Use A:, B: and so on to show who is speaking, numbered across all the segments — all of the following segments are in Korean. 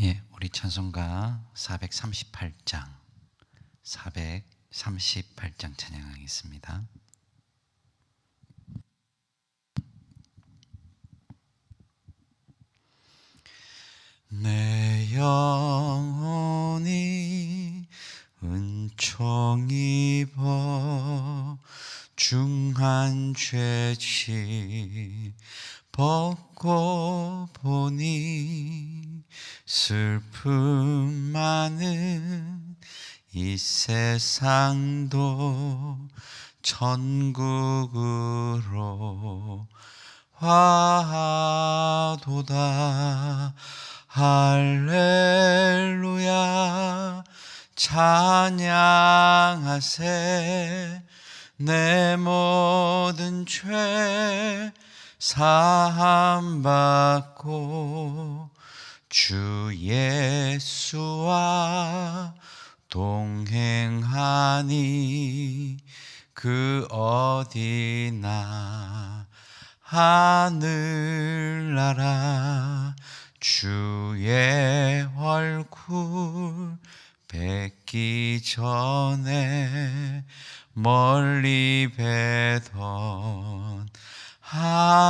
A: 예, 우리 찬송가 438장 438장 찬양하겠습니다. 내 영혼이 은총 입어 중한 죄지 벗고 보니 슬픔 많은 이 세상도 천국으로 화도다. 할렐루야. 찬양하세. 내 모든 죄 사함 받고 주 예수와 동행하니 그 어디나 하늘나라. 주의 얼굴 뵙기 전에 멀리 뵈던 하늘나라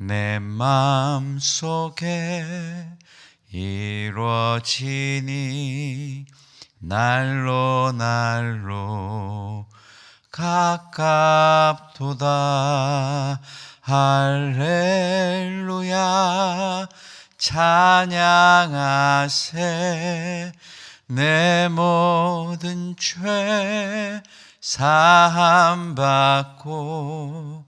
A: 내 맘속에 이루어지니 날로 날로 가깝도다. 할렐루야. 찬양하세. 내 모든 죄 사함 받고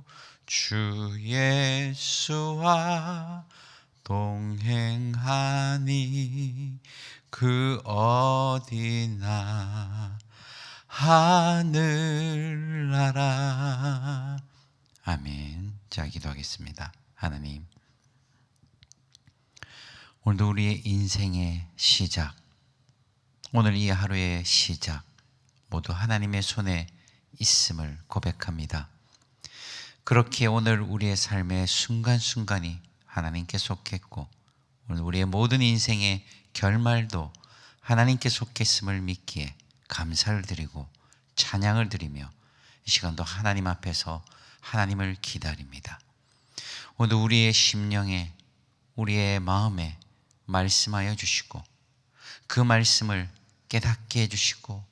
A: 주 예수와 동행하니 그 어디나 하늘나라. 아멘. 자 기도하겠습니다. 하나님. 오늘도 우리의 인생의 시작 오늘 이 하루의 시작 모두 하나님의 손에 있음을 고백합니다 그렇게 오늘 우리의 삶의 순간순간이 하나님께 속했고 오늘 우리의 모든 인생의 결말도 하나님께 속했음을 믿기에 감사를 드리고 찬양을 드리며 이 시간도 하나님 앞에서 하나님을 기다립니다. 오늘 우리의 심령에 우리의 마음에 말씀하여 주시고 그 말씀을 깨닫게 해주시고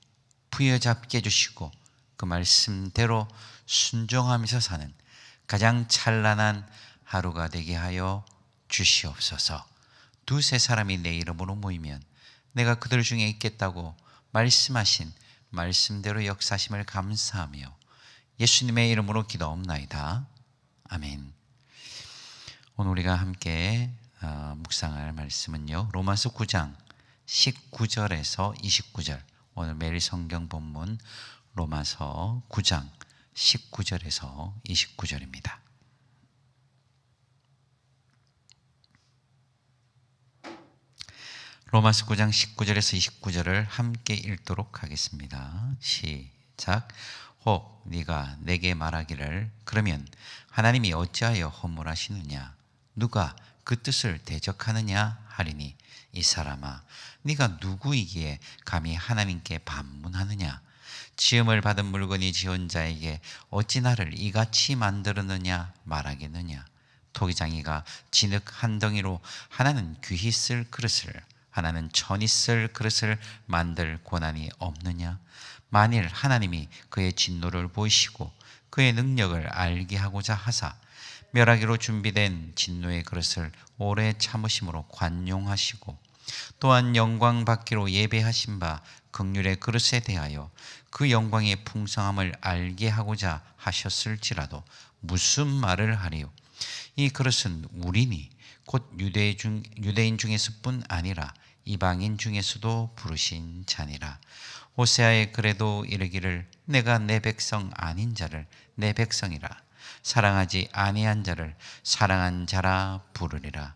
A: 부여잡게 해주시고 그 말씀대로 순종하면서 사는 가장 찬란한 하루가 되게 하여 주시옵소서. 두세 사람이 내 이름으로 모이면 내가 그들 중에 있겠다고 말씀하신 말씀대로 역사심을 감사하며 예수님의 이름으로 기도옵나이다. 아멘. 오늘 우리가 함께 어, 묵상할 말씀은요. 로마서 9장 19절에서 29절. 오늘 매일 성경 본문 로마서 9장 19절에서 29절입니다. 로마서 9장 19절에서 29절을 함께 읽도록 하겠습니다. 시작. 혹 네가 내게 말하기를 그러면 하나님이 어찌하여 허물하시느냐 누가 그 뜻을 대적하느냐 하리니 이 사람아 네가 누구이기에 감히 하나님께 반문하느냐 지음을 받은 물건이 지은 자에게 어찌 나를 이같이 만들었느냐 말하겠느냐 토기장이가 진흙 한 덩이로 하나는 귀히 쓸 그릇을 하나는 천이 쓸 그릇을 만들 권한이 없느냐? 만일 하나님이 그의 진노를 보이시고 그의 능력을 알게 하고자 하사 멸하기로 준비된 진노의 그릇을 오래 참으심으로 관용하시고 또한 영광 받기로 예배하신 바 극률의 그릇에 대하여 그 영광의 풍성함을 알게 하고자 하셨을지라도 무슨 말을 하리요? 이 그릇은 우리니 곧 유대 중, 유대인 중에서뿐 아니라 이방인 중에서도 부르신 자니라. 호세아의 그래도 이르기를 내가 내 백성 아닌 자를 내 백성이라. 사랑하지 아니한 자를 사랑한 자라 부르리라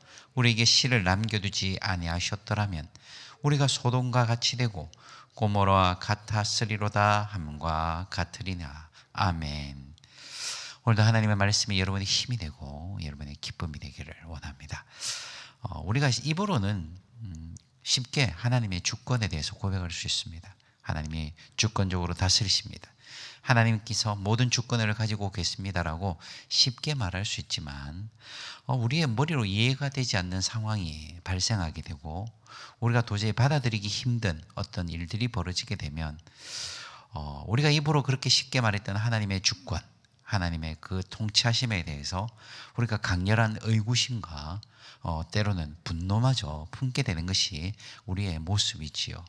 A: 우리에게 씨를 남겨두지 아니하셨더라면 우리가 소돔과 같이 되고 고모라와 같았으리로다 함과 같으리나 아멘. 오늘도 하나님의 말씀이 여러분의 힘이 되고 여러분의 기쁨이 되기를 원합니다. 어, 우리가 입으로는 음, 쉽게 하나님의 주권에 대해서 고백할 수 있습니다. 하나님이 주권적으로 다스리십니다. 하나님께서 모든 주권을 가지고 계십니다라고 쉽게 말할 수 있지만 어, 우리의 머리로 이해가 되지 않는 상황이 발생하게 되고 우리가 도저히 받아들이기 힘든 어떤 일들이 벌어지게 되면 어, 우리가 입으로 그렇게 쉽게 말했던 하나님의 주권, 하나님의 그 통치하심에 대해서 우리가 강렬한 의구심과 어, 때로는 분노마저 품게 되는 것이 우리의 모습이지요.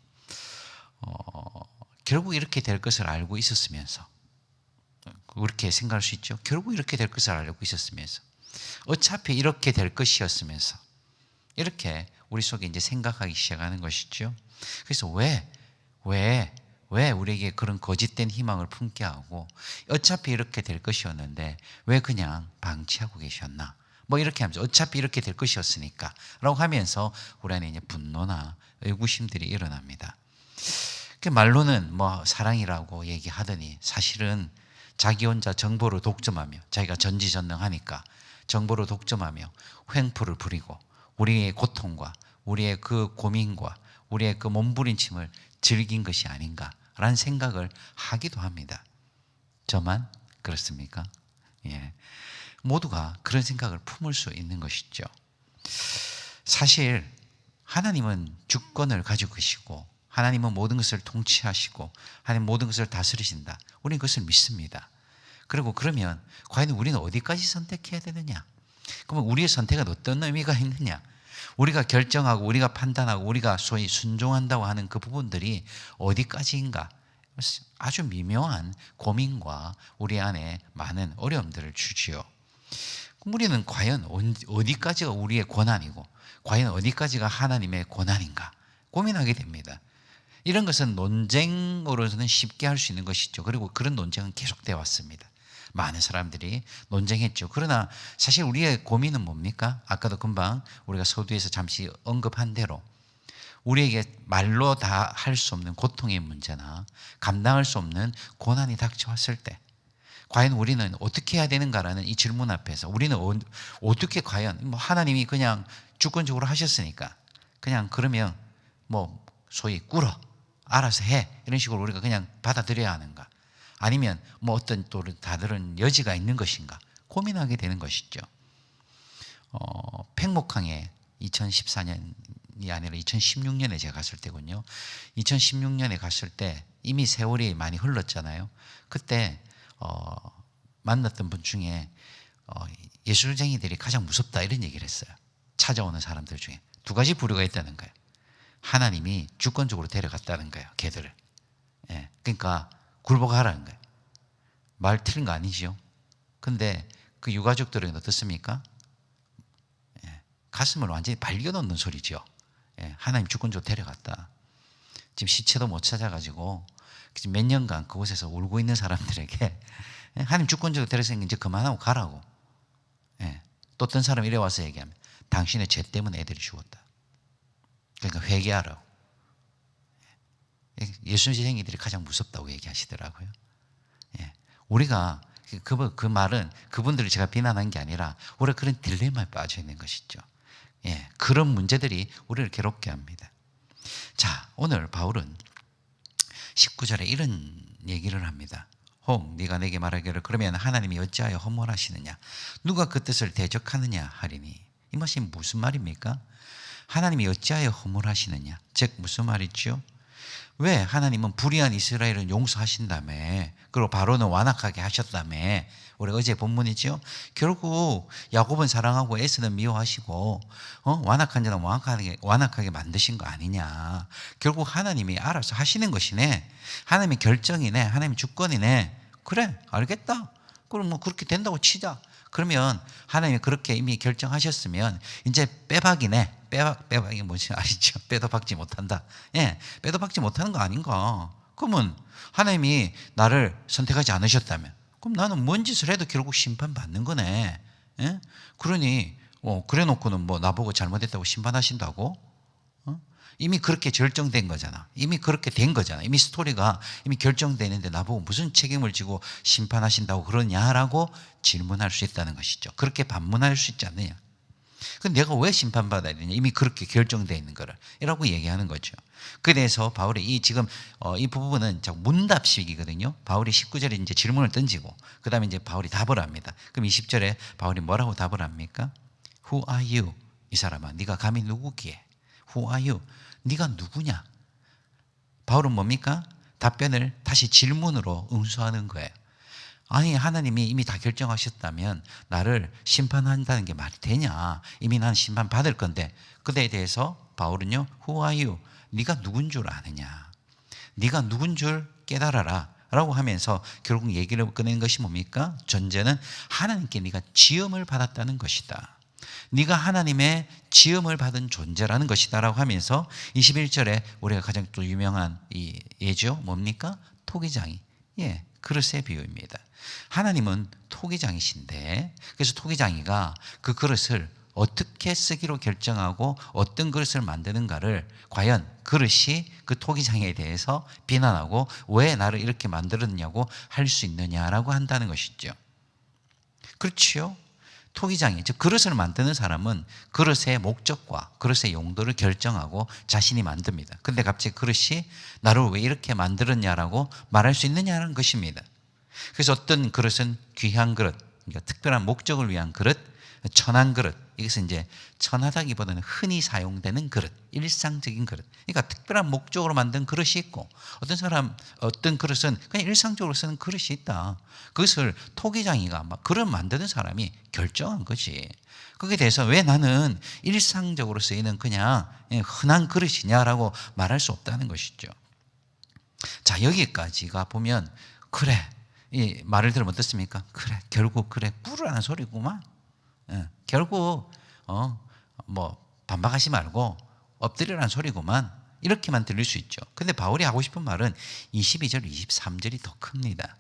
A: 어, 결국 이렇게 될 것을 알고 있었으면서 그렇게 생각할 수 있죠. 결국 이렇게 될 것을 알고 있었으면서 어차피 이렇게 될 것이었으면서 이렇게 우리 속에 이제 생각하기 시작하는 것이죠. 그래서 왜, 왜, 왜 우리에게 그런 거짓된 희망을 품게 하고 어차피 이렇게 될 것이었는데 왜 그냥 방치하고 계셨나? 뭐 이렇게 하면서 어차피 이렇게 될 것이었으니까 라고 하면서 우리 안에 이제 분노나 의구심들이 일어납니다. 그 말로는 뭐 사랑이라고 얘기하더니 사실은 자기 혼자 정보를 독점하며 자기가 전지전능하니까 정보를 독점하며 횡포를 부리고 우리의 고통과 우리의 그 고민과 우리의 그 몸부림침을 즐긴 것이 아닌가라는 생각을 하기도 합니다. 저만 그렇습니까? 예. 모두가 그런 생각을 품을 수 있는 것이죠. 사실 하나님은 주권을 가지고 계시고 하나님은 모든 것을 통치하시고 하나님 모든 것을 다스리신다. 우리는 그것을 믿습니다. 그리고 그러면 과연 우리는 어디까지 선택해야 되느냐? 그러면 우리의 선택은 어떤 의미가 있느냐? 우리가 결정하고 우리가 판단하고 우리가 소위 순종한다고 하는 그 부분들이 어디까지인가? 아주 미묘한 고민과 우리 안에 많은 어려움들을 주지요. 우리는 과연 어디까지가 우리의 권한이고 과연 어디까지가 하나님의 권한인가 고민하게 됩니다. 이런 것은 논쟁으로서는 쉽게 할 수 있는 것이죠. 그리고 그런 논쟁은 계속되어 왔습니다. 많은 사람들이 논쟁했죠. 그러나 사실 우리의 고민은 뭡니까? 아까도 금방 우리가 서두에서 잠시 언급한 대로 우리에게 말로 다 할 수 없는 고통의 문제나 감당할 수 없는 고난이 닥쳐왔을 때 과연 우리는 어떻게 해야 되는가라는 이 질문 앞에서 우리는 어, 어떻게 과연 뭐 하나님이 그냥 주권적으로 하셨으니까 그냥 그러면 뭐 소위 꿇어 알아서 해 이런 식으로 우리가 그냥 받아들여야 하는가 아니면 뭐 어떤 또 다른 여지가 있는 것인가 고민하게 되는 것이죠. 어, 팽목항에 2014년이 아니라 2016년에 제가 갔을 때군요. 2016년에 갔을 때 이미 세월이 많이 흘렀잖아요. 그때 어, 만났던 분 중에 어, 예술쟁이들이 가장 무섭다 이런 얘기를 했어요. 찾아오는 사람들 중에 두 가지 부류가 있다는 거예요. 하나님이 주권적으로 데려갔다는 거예요. 걔들을. 예, 그러니까 굴복하라는 거예요. 말 틀린 거 아니지요? 근데 그 유가족들은 어떻습니까? 예, 가슴을 완전히 발겨놓는 소리죠. 예, 하나님 주권적으로 데려갔다. 지금 시체도 못 찾아가지고 몇 년간 그곳에서 울고 있는 사람들에게 예, 하나님 주권적으로 데려서 이제 그만하고 가라고. 예, 또 어떤 사람 이래 와서 얘기하면 당신의 죄 때문에 애들이 죽었다. 그러니까 회개하라고. 예수쟁이들이 가장 무섭다고 얘기하시더라고요. 예. 우리가 그, 그 말은 그분들을 제가 비난한 게 아니라 우리가 그런 딜레마에 빠져 있는 것이죠. 예. 그런 문제들이 우리를 괴롭게 합니다. 자, 오늘 바울은 19절에 이런 얘기를 합니다. 혹 네가 내게 말하기를 그러면 하나님이 어찌하여 허물하시느냐 누가 그 뜻을 대적하느냐 하리니 이 것이 무슨 말입니까? 하나님이 어찌하여 허물하시느냐 즉 무슨 말이죠? 왜 하나님은 불의한 이스라엘을 용서하신다며 그리고 바로는 완악하게 하셨다며 우리 어제 본문이죠. 결국 야곱은 사랑하고 에스는 미워하시고 어? 완악한 자는 완악하게, 완악하게 만드신 거 아니냐. 결국 하나님이 알아서 하시는 것이네. 하나님의 결정이네. 하나님의 주권이네. 그래 알겠다. 그럼 뭐 그렇게 된다고 치자. 그러면 하나님이 그렇게 이미 결정하셨으면 이제 빼박이네. 빼박, 빼박이 뭔지 아시죠? 빼도 박지 못한다. 예, 빼도 박지 못하는 거 아닌가? 그러면 하나님이 나를 선택하지 않으셨다면, 그럼 나는 뭔 짓을 해도 결국 심판받는 거네. 예? 그러니, 어, 그래 놓고는 뭐 나보고 잘못했다고 심판하신다고? 어? 이미 그렇게 결정된 거잖아. 이미 그렇게 된 거잖아. 이미 스토리가 이미 결정되는데 나보고 무슨 책임을 지고 심판하신다고 그러냐라고 질문할 수 있다는 것이죠. 그렇게 반문할 수 있지 않느냐. 그 내가 왜 심판받아야 되냐? 이미 그렇게 결정되어 있는 거를. 이라고 얘기하는 거죠. 그래서 바울이 이 지금 어, 이 부분은 문답식이거든요. 바울이 19절에 이제 질문을 던지고 그 다음에 이제 바울이 답을 합니다. 그럼 20절에 바울이 뭐라고 답을 합니까? Who are you? 이 사람아, 네가 감히 누구기에? Who are you? 네가 누구냐? 바울은 뭡니까? 답변을 다시 질문으로 응수하는 거예요. 아니 하나님이 이미 다 결정하셨다면 나를 심판한다는 게 말이 되냐? 이미 난 심판 받을 건데 그대에 대해서 바울은요. Who are you? 네가 누군 줄 아느냐? 네가 누군 줄 깨달아라. 라고 하면서 결국 얘기를 꺼낸 것이 뭡니까? 전제는 하나님께 네가 지음을 받았다는 것이다. 네가 하나님의 지음을 받은 존재라는 것이다라고 하면서 21절에 우리가 가장 또 유명한 이 예죠. 뭡니까? 토기장이. 예, 그릇의 비유입니다. 하나님은 토기장이신데 그래서 토기장이가 그 그릇을 어떻게 쓰기로 결정하고 어떤 그릇을 만드는가를 과연 그릇이 그 토기장에 대해서 비난하고 왜 나를 이렇게 만들었냐고 할 수 있느냐라고 한다는 것이죠. 그렇지요? 토기장이 즉 그릇을 만드는 사람은 그릇의 목적과 그릇의 용도를 결정하고 자신이 만듭니다. 근데 갑자기 그릇이 나를 왜 이렇게 만들었냐라고 말할 수 있느냐는 것입니다. 그래서 어떤 그릇은 귀한 그릇, 그러니까 특별한 목적을 위한 그릇, 천한 그릇. 이것은 이제 천하다기보다는 흔히 사용되는 그릇, 일상적인 그릇. 그러니까 특별한 목적으로 만든 그릇이 있고 어떤 사람 어떤 그릇은 그냥 일상적으로 쓰는 그릇이 있다. 그것을 토기장이가 막 그릇 만드는 사람이 결정한 거지. 거기에 대해서 왜 나는 일상적으로 쓰이는 그냥 흔한 그릇이냐라고 말할 수 없다는 것이죠. 자, 여기까지가 보면 그래. 이 말을 들으면 어떻습니까? 그래, 결국 그래, 뿌르라는 소리구만. 예, 결국 어 뭐 반박하지 말고 엎드리라는 소리구만. 이렇게만 들릴 수 있죠. 근데 바울이 하고 싶은 말은 22절, 23절이 더 큽니다.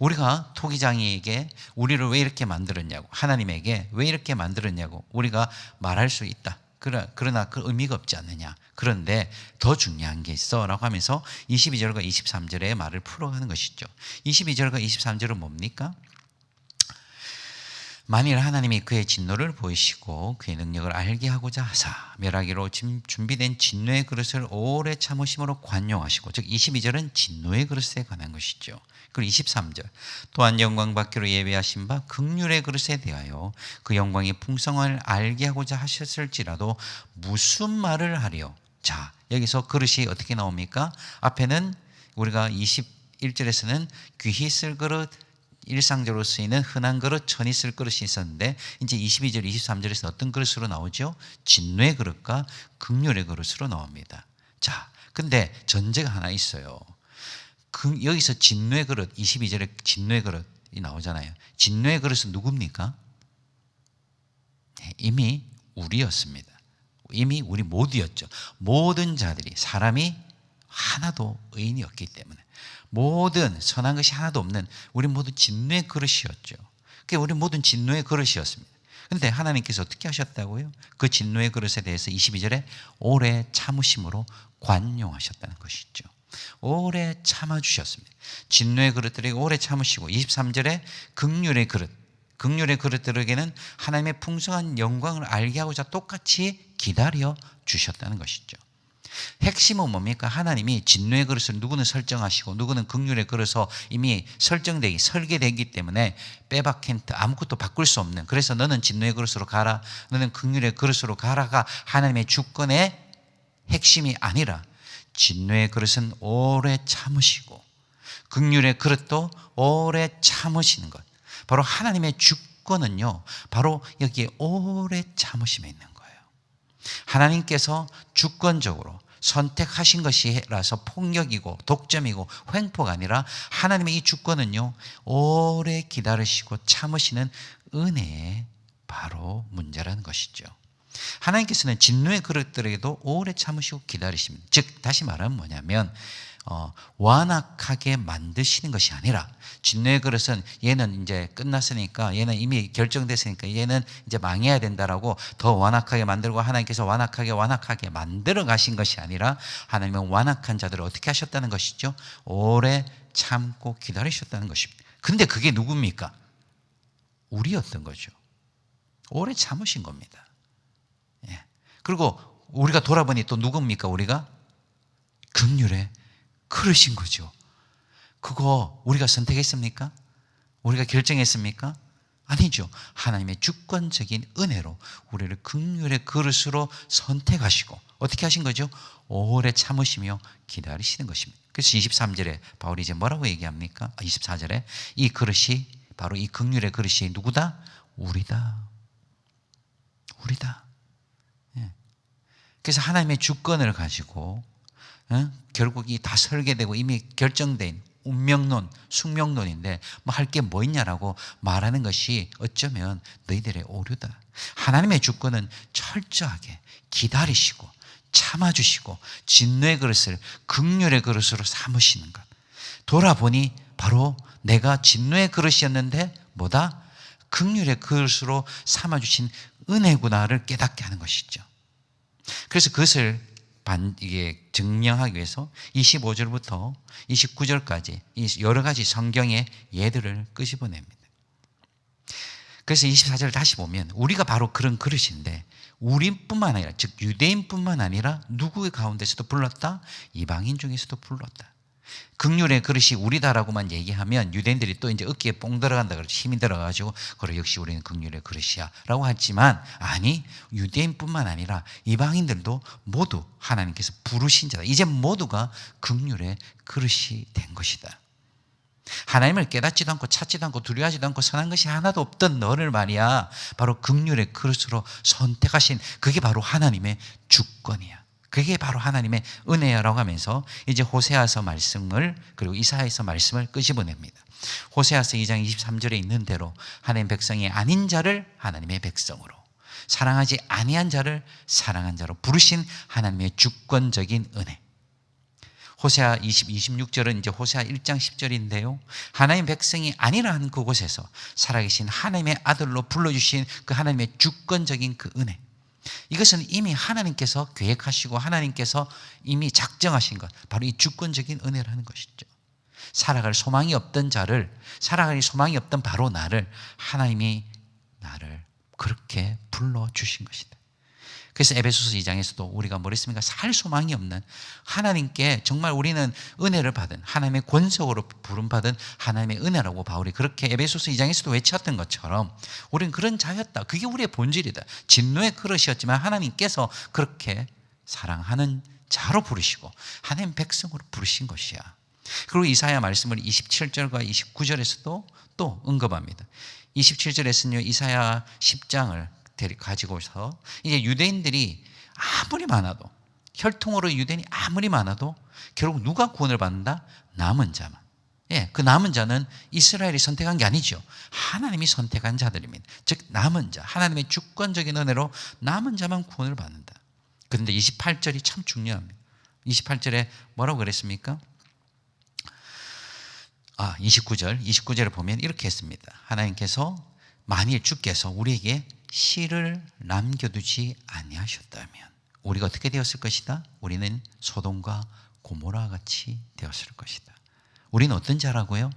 A: 우리가 토기장이에게 우리를 왜 이렇게 만들었냐고, 하나님에게 왜 이렇게 만들었냐고 우리가 말할 수 있다. 그러나 그 의미가 없지 않느냐. 그런데 더 중요한 게 있어. 라고 하면서 22절과 23절의 말을 풀어가는 것이죠. 22절과 23절은 뭡니까? 만일 하나님이 그의 진노를 보이시고 그의 능력을 알게 하고자 하사 멸하기로 준비된 진노의 그릇을 오래 참으심으로 관용하시고 즉 22절은 진노의 그릇에 관한 것이죠. 그리고 23절 또한 영광 받기로 예배하신 바 극률의 그릇에 대하여 그 영광의 풍성을 알게 하고자 하셨을지라도 무슨 말을 하려 자 여기서 그릇이 어떻게 나옵니까? 앞에는 우리가 21절에서는 귀히 쓸 그릇 일상적으로 쓰이는 흔한 그릇, 천이 쓸 그릇이 있었는데 이제 22절, 23절에서 어떤 그릇으로 나오죠? 진노의 그릇과 극률의 그릇으로 나옵니다. 자, 근데 전제가 하나 있어요. 그, 여기서 진노의 그릇, 22절에 진노의 그릇이 나오잖아요. 진노의 그릇은 누굽니까? 네, 이미 우리였습니다. 이미 우리 모두였죠. 모든 자들이 사람이 하나도 의인이 없기 때문에 모든 선한 것이 하나도 없는 우리 모두 진노의 그릇이었죠. 그게 우리 모든 진노의 그릇이었습니다. 근데 하나님께서 어떻게 하셨다고요? 그 진노의 그릇에 대해서 22절에 오래 참으심으로 관용하셨다는 것이죠. 오래 참아 주셨습니다. 진노의 그릇들에게 오래 참으시고 23절에 극률의 그릇 극률의 그릇들에게는 하나님의 풍성한 영광을 알게 하고자 똑같이 기다려 주셨다는 것이죠. 핵심은 뭡니까? 하나님이 진노의 그릇을 누구는 설정하시고 누구는 극률의 그릇을 이미 설정되기 설계되기 때문에 빼박 힌트 아무것도 바꿀 수 없는. 그래서 너는 진노의 그릇으로 가라. 너는 극률의 그릇으로 가라가 하나님의 주권의 핵심이 아니라 진노의 그릇은 오래 참으시고 극률의 그릇도 오래 참으시는 것. 바로 하나님의 주권은요 바로 여기에 오래 참으심에 있는 하나님께서 주권적으로 선택하신 것이라서 폭력이고 독점이고 횡포가 아니라 하나님의 이 주권은요 오래 기다리시고 참으시는 은혜의 바로 문제라는 것이죠. 하나님께서는 진노의 그릇들에게도 오래 참으시고 기다리십니다. 즉 다시 말하면 뭐냐면 어, 완악하게 만드시는 것이 아니라 진노의 그릇은 얘는 이제 끝났으니까 얘는 이미 결정됐으니까 얘는 이제 망해야 된다라고 더 완악하게 만들고 하나님께서 완악하게 완악하게 만들어 가신 것이 아니라 하나님은 완악한 자들을 어떻게 하셨다는 것이죠? 오래 참고 기다리셨다는 것입니다. 근데 그게 누굽니까? 우리였던 거죠. 오래 참으신 겁니다. 예. 그리고 우리가 돌아보니 또 누굽니까? 우리가 극률에 그러신 거죠. 그거 우리가 선택했습니까? 우리가 결정했습니까? 아니죠. 하나님의 주권적인 은혜로 우리를 극률의 그릇으로 선택하시고 어떻게 하신 거죠? 오래 참으시며 기다리시는 것입니다. 그래서 23절에 바울이 이제 뭐라고 얘기합니까? 24절에 아, 이 그릇이 바로 이 극률의 그릇이 누구다? 우리다. 우리다. 예. 그래서 하나님의 주권을 가지고 어? 결국 이 다 설계되고 이미 결정된 운명론, 숙명론인데 뭐 할 게 뭐 있냐라고 말하는 것이 어쩌면 너희들의 오류다. 하나님의 주권은 철저하게 기다리시고 참아주시고 진노의 그릇을 극률의 그릇으로 삼으시는 것. 돌아보니 바로 내가 진노의 그릇이었는데 뭐다? 극률의 그릇으로 삼아주신 은혜구나를 깨닫게 하는 것이죠. 그래서 그것을 반, 이게 증명하기 위해서 25절부터 29절까지 여러 가지 성경의 예들을 끄집어냅니다. 그래서 24절을 다시 보면 우리가 바로 그런 그릇인데 우리뿐만 아니라 즉 유대인뿐만 아니라 누구의 가운데서도 불렀다 이방인 중에서도 불렀다. 극률의 그릇이 우리다라고만 얘기하면 유대인들이 또 이제 어깨에 뽕 들어간다 그러죠. 힘이 들어가지고 그래 역시 우리는 극률의 그릇이야라고 하지만 아니 유대인뿐만 아니라 이방인들도 모두 하나님께서 부르신 자다. 이제 모두가 극률의 그릇이 된 것이다. 하나님을 깨닫지도 않고 찾지도 않고 두려워하지도 않고 선한 것이 하나도 없던 너를 말이야 바로 극률의 그릇으로 선택하신 그게 바로 하나님의 주권이야. 그게 바로 하나님의 은혜라고 하면서 이제 호세아서 말씀을 그리고 이사야서 말씀을 끄집어냅니다. 호세아서 2장 23절에 있는 대로 하나님 백성이 아닌 자를 하나님의 백성으로 사랑하지 아니한 자를 사랑한 자로 부르신 하나님의 주권적인 은혜. 호세아 20, 26절은 이제 호세아 1장 10절인데요. 하나님 백성이 아니라는 그곳에서 살아계신 하나님의 아들로 불러주신 그 하나님의 주권적인 그 은혜. 이것은 이미 하나님께서 계획하시고 하나님께서 이미 작정하신 것, 바로 이 주권적인 은혜라는 것이죠. 살아갈 소망이 없던 자를, 살아갈 소망이 없던 바로 나를 하나님이 나를 그렇게 불러주신 것이다. 그래서 에베소서 2장에서도 우리가 뭐랬습니까? 살 소망이 없는 하나님께 정말 우리는 은혜를 받은 하나님의 권속으로 부름받은 하나님의 은혜라고 바울이 그렇게 에베소서 2장에서도 외쳤던 것처럼 우리는 그런 자였다. 그게 우리의 본질이다. 진노의 그릇이었지만 하나님께서 그렇게 사랑하는 자로 부르시고 하나님 백성으로 부르신 것이야. 그리고 이사야 말씀을 27절과 29절에서도 또 언급합니다. 27절에서는요, 이사야 10장을 가지고서 이제 유대인들이 아무리 많아도 혈통으로 유대인이 아무리 많아도 결국 누가 구원을 받는다? 남은 자만. 예, 그 남은 자는 이스라엘이 선택한 게 아니죠. 하나님이 선택한 자들입니다. 즉 남은 자, 하나님의 주권적인 은혜로 남은 자만 구원을 받는다. 그런데 28절이 참 중요합니다. 28절에 뭐라고 그랬습니까? 아, 29절. 29절을 보면 이렇게 했습니다. 하나님께서 만일 주께서 우리에게 씨를 남겨두지 아니하셨다면 우리가 어떻게 되었을 것이다? 우리는 소돔과 고모라 같이 되었을 것이다. 우리는 어떤 자라고요?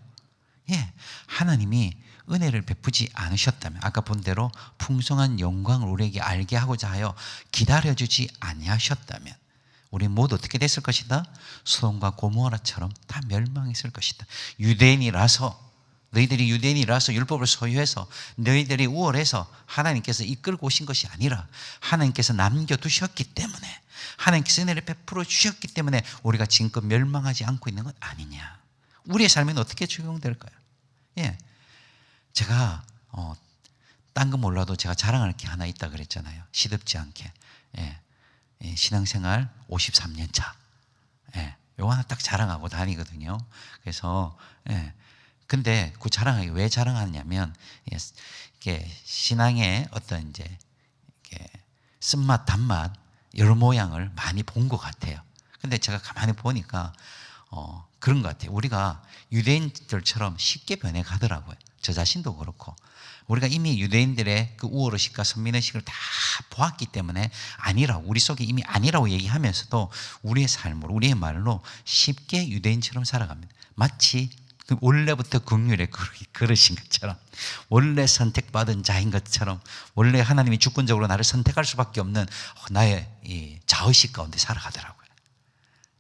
A: 예, 하나님이 은혜를 베푸지 않으셨다면 아까 본 대로 풍성한 영광을 우리에게 알게 하고자 하여 기다려주지 아니하셨다면 우리 모두 어떻게 됐을 것이다? 소돔과 고모라처럼 다 멸망했을 것이다. 유대인이라서 너희들이 유대인이라서 율법을 소유해서 너희들이 우월해서 하나님께서 이끌고 오신 것이 아니라 하나님께서 남겨두셨기 때문에 하나님께서 은혜를 베풀어 주셨기 때문에 우리가 지금껏 멸망하지 않고 있는 것 아니냐. 우리의 삶은 어떻게 적용될까요? 예. 제가, 어, 딴 거 몰라도 제가 자랑할 게 하나 있다 그랬잖아요. 시덥지 않게. 예. 예, 신앙생활 53년 차. 예. 요 하나 딱 자랑하고 다니거든요. 그래서, 예. 근데 그 자랑하기 왜 자랑하냐면, 예, 이게 신앙의 어떤 이제, 이게 쓴맛, 단맛, 여러 모양을 많이 본 것 같아요. 근데 제가 가만히 보니까, 어, 그런 것 같아요. 우리가 유대인들처럼 쉽게 변해 가더라고요. 저 자신도 그렇고. 우리가 이미 유대인들의 그 우월의식과 선민의식을 다 보았기 때문에 아니라고, 우리 속에 이미 아니라고 얘기하면서도 우리의 삶으로, 우리의 말로 쉽게 유대인처럼 살아갑니다. 마치 그 원래부터 국률의 그릇인 것처럼, 원래 선택받은 자인 것처럼, 원래 하나님이 주권적으로 나를 선택할 수밖에 없는 나의 이 자의식 가운데 살아가더라고요.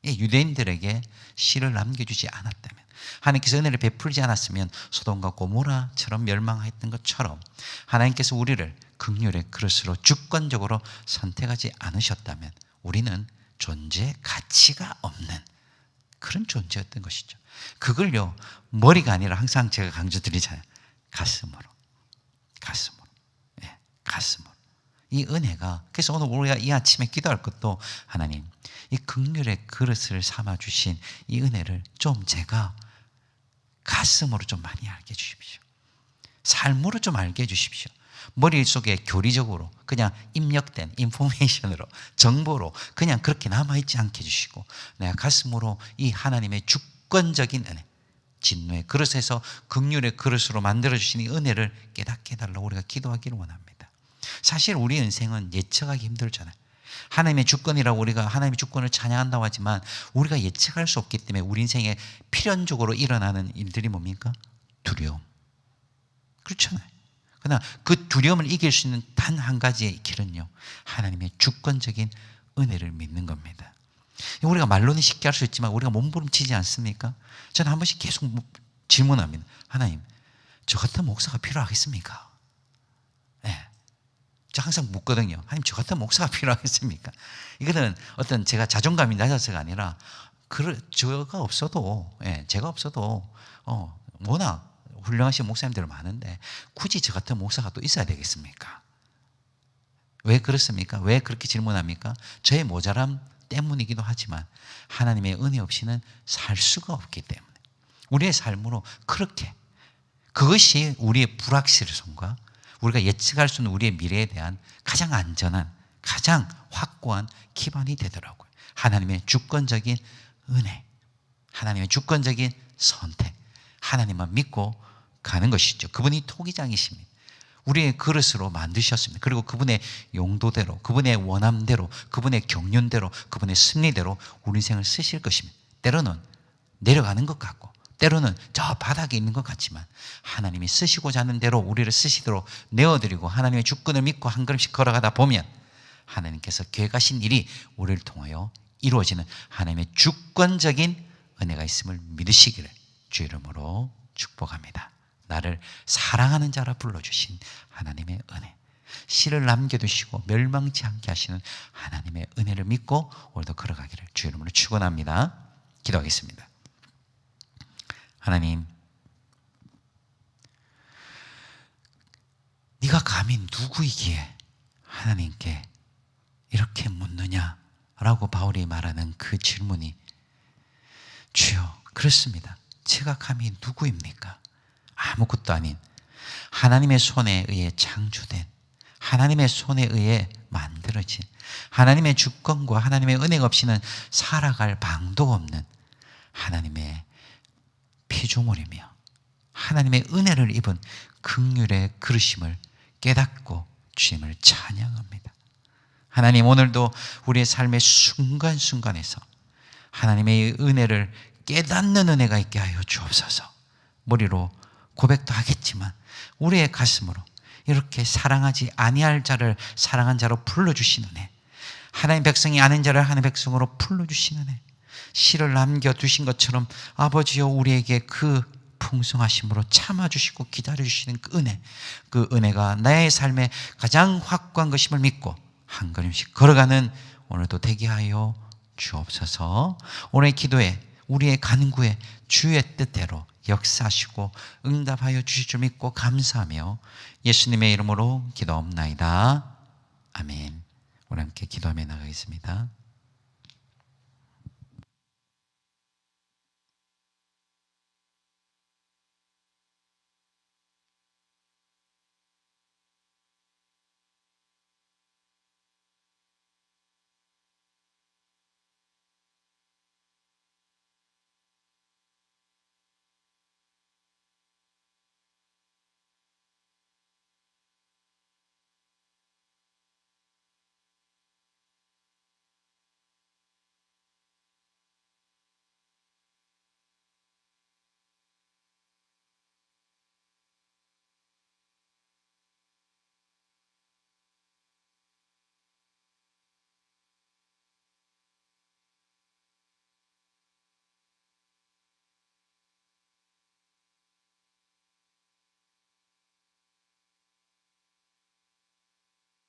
A: 유대인들에게 씨를 남겨주지 않았다면 하나님께서 은혜를 베풀지 않았으면 소돔과 고모라처럼 멸망했던 것처럼 하나님께서 우리를 극률의 그릇으로 주권적으로 선택하지 않으셨다면 우리는 존재 가치가 없는 그런 존재였던 것이죠. 그걸요 머리가 아니라 항상 제가 강조드리잖아요. 가슴으로, 가슴으로, 예, 가슴으로. 이 은혜가 그래서 오늘 우리가 이 아침에 기도할 것도 하나님 이 극률의 그릇을 삼아 주신 이 은혜를 좀 제가 가슴으로 좀 많이 알게 해 주십시오. 삶으로 좀 알게 해 주십시오. 머릿속에 교리적으로 그냥 입력된 인포메이션으로 정보로 그냥 그렇게 남아있지 않게 해주시고 내가 가슴으로 이 하나님의 주권적인 은혜 진노의 그릇에서 극률의 그릇으로 만들어주신 이 은혜를 깨닫게 해달라고 우리가 기도하기를 원합니다. 사실 우리 인생은 예측하기 힘들잖아요. 하나님의 주권이라고 우리가 하나님의 주권을 찬양한다고 하지만 우리가 예측할 수 없기 때문에 우리 인생에 필연적으로 일어나는 일들이 뭡니까? 두려움. 그렇잖아요. 그러나 그 두려움을 이길 수 있는 단 한 가지의 길은요. 하나님의 주권적인 은혜를 믿는 겁니다. 우리가 말로는 쉽게 할 수 있지만 우리가 몸부림치지 않습니까? 저는 한 번씩 계속 질문합니다. 하나님, 저 같은 목사가 필요하겠습니까? 네. 저 항상 묻거든요. 하나님, 저 같은 목사가 필요하겠습니까? 이거는 어떤 제가 자존감이 낮아서가 아니라, 그, 저가 없어도, 예, 제가 없어도, 어, 워낙 훌륭하신 목사님들 많은데, 굳이 저 같은 목사가 또 있어야 되겠습니까? 왜 그렇습니까? 왜 그렇게 질문합니까? 저의 모자람 때문이기도 하지만, 하나님의 은혜 없이는 살 수가 없기 때문에. 우리의 삶으로 그렇게, 그것이 우리의 불확실성과 우리가 예측할 수 있는 우리의 미래에 대한 가장 안전한, 가장 확고한 기반이 되더라고요. 하나님의 주권적인 은혜, 하나님의 주권적인 선택, 하나님만 믿고 가는 것이죠. 그분이 토기장이십니다. 우리의 그릇으로 만드셨습니다. 그리고 그분의 용도대로, 그분의 원함대로, 그분의 경륜대로, 그분의 승리대로 우리 인생을 쓰실 것입니다. 때로는 내려가는 것 같고, 때로는 저 바닥에 있는 것 같지만 하나님이 쓰시고자 하는 대로 우리를 쓰시도록 내어드리고 하나님의 주권을 믿고 한 걸음씩 걸어가다 보면 하나님께서 계획하신 일이 우리를 통하여 이루어지는 하나님의 주권적인 은혜가 있음을 믿으시기를 주 이름으로 축복합니다. 나를 사랑하는 자라 불러주신 하나님의 은혜. 씨를 남겨두시고 멸망치 않게 하시는 하나님의 은혜를 믿고 오늘도 걸어가기를 주 이름으로 축원합니다. 기도하겠습니다. 하나님, 네가 감히 누구이기에 하나님께 이렇게 묻느냐라고 바울이 말하는 그 질문이 주여 그렇습니다. 제가 감히 누구입니까? 아무것도 아닌 하나님의 손에 의해 창조된 하나님의 손에 의해 만들어진 하나님의 주권과 하나님의 은혜가 없이는 살아갈 방도 없는 하나님의 피조물이며 하나님의 은혜를 입은 극률의 그르심을 깨닫고 주님을 찬양합니다. 하나님 오늘도 우리의 삶의 순간순간에서 하나님의 은혜를 깨닫는 은혜가 있게 하여 주옵소서. 머리로 고백도 하겠지만 우리의 가슴으로 이렇게 사랑하지 아니할 자를 사랑한 자로 불러주시는 애. 하나님 백성이 아닌 자를 하나님 백성으로 불러주시는 애. 씨를 남겨두신 것처럼 아버지여 우리에게 그 풍성하심으로 참아주시고 기다려주시는 그 은혜. 그 은혜가 나의 삶에 가장 확고한 것임을 믿고 한 걸음씩 걸어가는 오늘도 되게 하여 주옵소서. 오늘의 기도에 우리의 간구에 주의 뜻대로 역사하시고 응답하여 주실 줄 믿고 감사하며 예수님의 이름으로 기도옵나이다. 아멘. 우리 함께 기도하며 나가겠습니다.